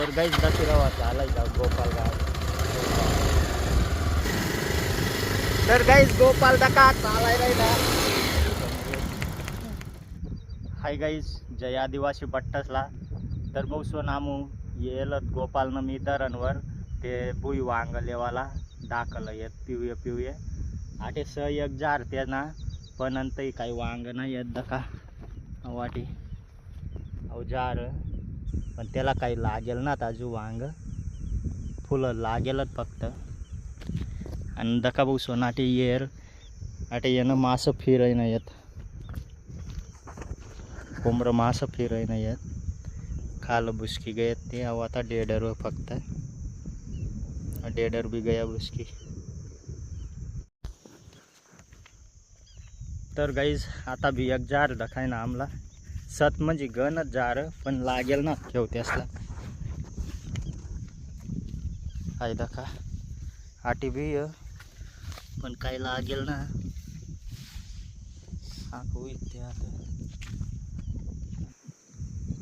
तर गाईज दसरावा आलाय का गोपाल गाव तर गाईज गोपाल दका चालाय राहिला हाय गाईज जय आदिवासी बट्टसला. तर बघसो नामू येलत गोपालनं मी दरणवर ते भुई वांग लेवाला दाखलं येत पिवये पिवये आठे स एक जार ते ना पण नंतरही काही वांग नाही येत दका वाटी अहो जार. पण त्याला काही लागेल ना ताजू वांग. फुलं लागेलच फक्त. आणि दका भाऊ सोनाटी येर. आटे येणं मासं फिराय नाही येत. कोंबरं मासं फिराय नाही येत. खाल बुसकी गयत ते अहो आता डेडर फक्त. डेडर बी गया बुसकी. तर गाईज आता बी एक जार दखाय ना आमला. सत म्हणजे गण जार पण लागेल ना. ठेवते असला आहे दखा. आटी बी पण काही लागेल ना? ते आता.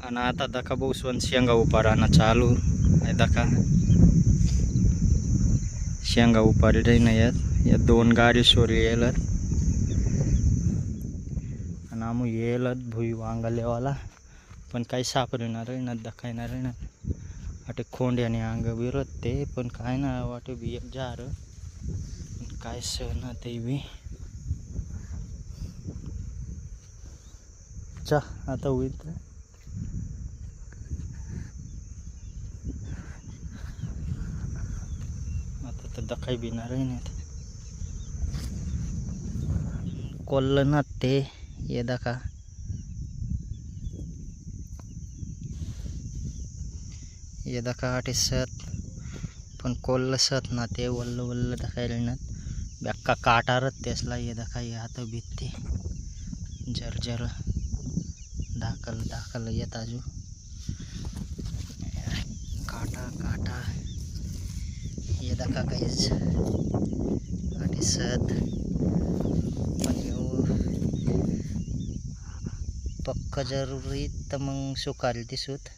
आणि आता दखा भाऊ शेंगा शेंगा उपाराना चालू. आहे दखा. शेंगा उपारी नाही आहेत या दोन गाडी सोरी येलत आणि आमू येलत भुई वांगा लेवाला पण काही सापडणार आहे ना दखायणार आहे ना. वाटे खोंड्याने अंग विरत ते पण काय ना वाटे बी एक जार. पण काय सहन ते बी. चा आता होईल आता तर दखाई बिणार आहे नाही कोल्ल ना ते. ये दखा। ये दखा आटे सत। पण कोल्ल सत ना ते वल्ल वल्ल दाखायला ना। बॅक्का काटारत तेसला ये दखा ये हात भीते। जर जर दाखल दाखल येत आजू। काटा काटा। ये दखा काहीच आणि सत। पण येऊ पक्क जरुरी तर मग सुकाल दिसूत.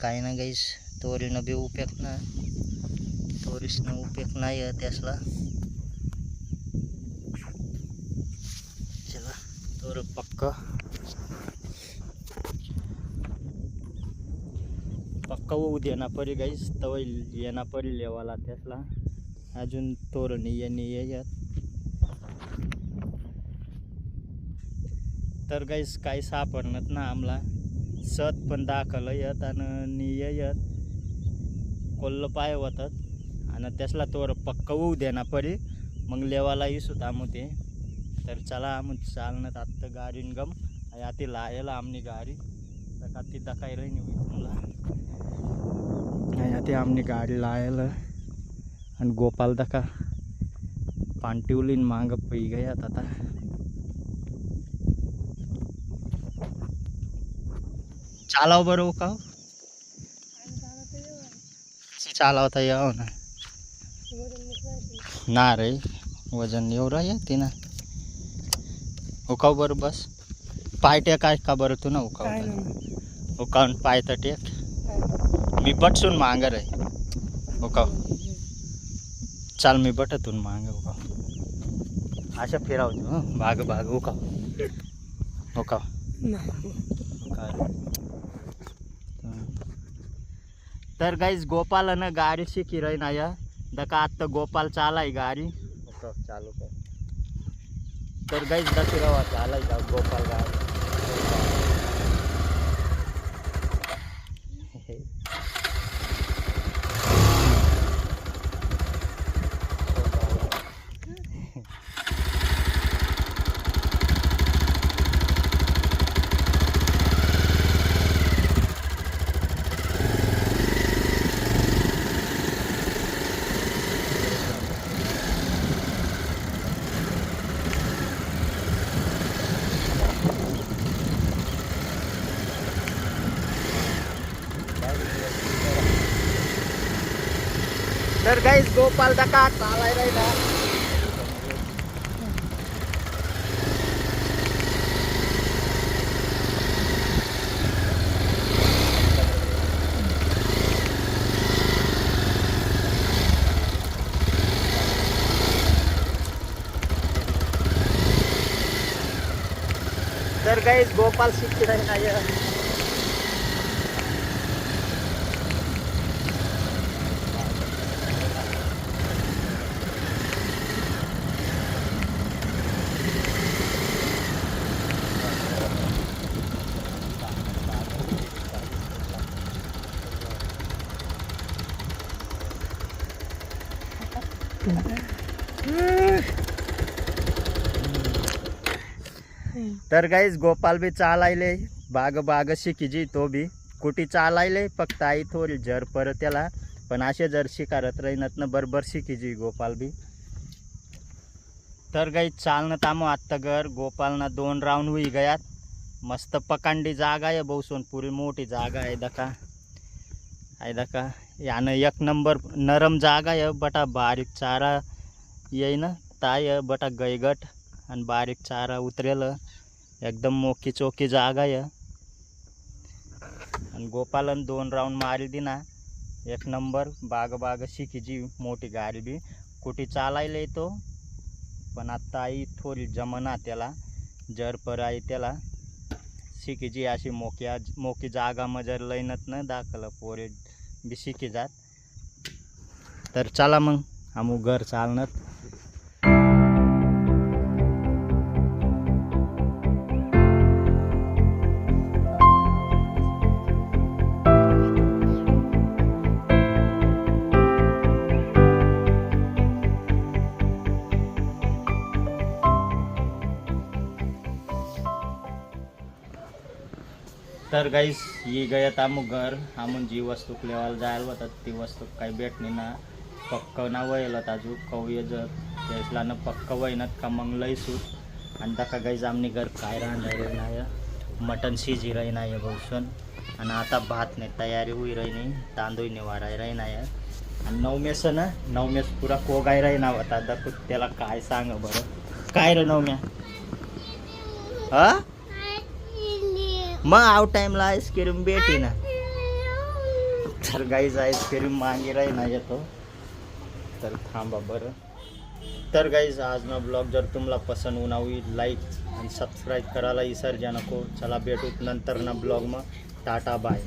काही ना गाईस तोरीनं बी उपयोग ना तोरीसनं उपयोग नाही आहे त्यासला. चला तोर पक्क. पक्का होऊ देना परी गाईस तवय येना परी लेवाला त्यासला. अजून तोरणी येणे येत तर काहीच काही सापडणत ना आमला सत पण दाखल येत आणि निय येत. कोल्ल पाय होतात आणि त्यासला तोर पक्क होऊ देना परी. मग लेवाला सुद्धा मग ते. तर चला आम चालणं आत्ता गाडीन गम. आती लायला आमनी गाडी. तर का ती दकाय नाही तुला. आती आमनी गाडी लायला. आणि गोपाल दका पांटिवलीन मांग पै गयात आता. चालाव बरं का? चालवता यावं ना. ना रे वजन एवढं येते ना. उकाव बरं बस. पाय टेक आहे का बरं तू ना उकाव उकावून पाय तर टेक. मी बटसून मांगर आहे उकाव. चाल मी बटतून मांग उकाव. अशा फिरावतो हं. बाग बाग उकाव. उकाव. काय तर गाईज गोपालानं गाडी शिकी राही ना या. दका आत्ता गोपाल चालाय गाडी. चालू कर. तर गाईज दसरावा चालाय का गोपाल गाडी? तर काहीच गोपाल काका आलाय राहिला तर काहीच गोपाल शिक्षण नाही तर गाईज गोपाल बी चालायले बाग बाग शिकीजी तो बी. कुठी चालायले फक्त आई थोडी जर परत त्याला पण असे जर शिकारत राहीनत ना बरोबर शिकीजी गोपाल बी. तर गाई चालणं तामो आत्ता घर. गोपालना दोन राऊंड होई गयात. मस्त पकांडी जागा आहे बहुसून पुरी मोठी जागा आहे दका. आहे दका. यानं एक नंबर नरम जागा आहे बटा बारीक चारा येईन ताय बटा गैगट आणि बारीक चारा उतरेल एकदम मोकी चोकी जागा आहे आणि गोपालन दोन राऊंड मारी दिना एक नंबर बाग बाग शिकीची मोठी गाडी बी। कुठे चालायला येतो पण आत्ता आई थोडी जमना त्याला जर पर आई त्याला। शिकीची अशी मोक्या मोकी जागा मजर लईनत न दाखल पोरे बिशी की जात. तर चला मग आमू घर चालणार. तर गाईस ही गयत आमू घर. आमून जी वस्तू लेवायला जायला होतात ती वस्तू काही भेटणे ना. पक्क ना वयलत अजू कवय जर त्यासला ना पक्क वयनात का मग लय सूट. आणि तका गाईज आमनी घर काय राहणार नाही मटन शिजी राही नाही बहुसन. आणि आता भात नाही तयारी होई राही नाही तांदूळ निवाराय राही नाही आणि नवमेस ना नवमेस पुरा कोगाय राही ना होता. दखू त्याला काय सांग बरं. काय रे नवम्या? हा? मग आउट टाइमला आईस्क्रीम भेटी ना. तर गाईज आईस्क्रीम मागे राही ना येतो. तर थांबा बरं. तर गाईज आज ना ब्लॉग जर तुम्हाला पसंत होणार लाईक आणि सबस्क्राईब करायला विसर्जा नको. चला भेटू नंतर ना ब्लॉग मग. Tata bye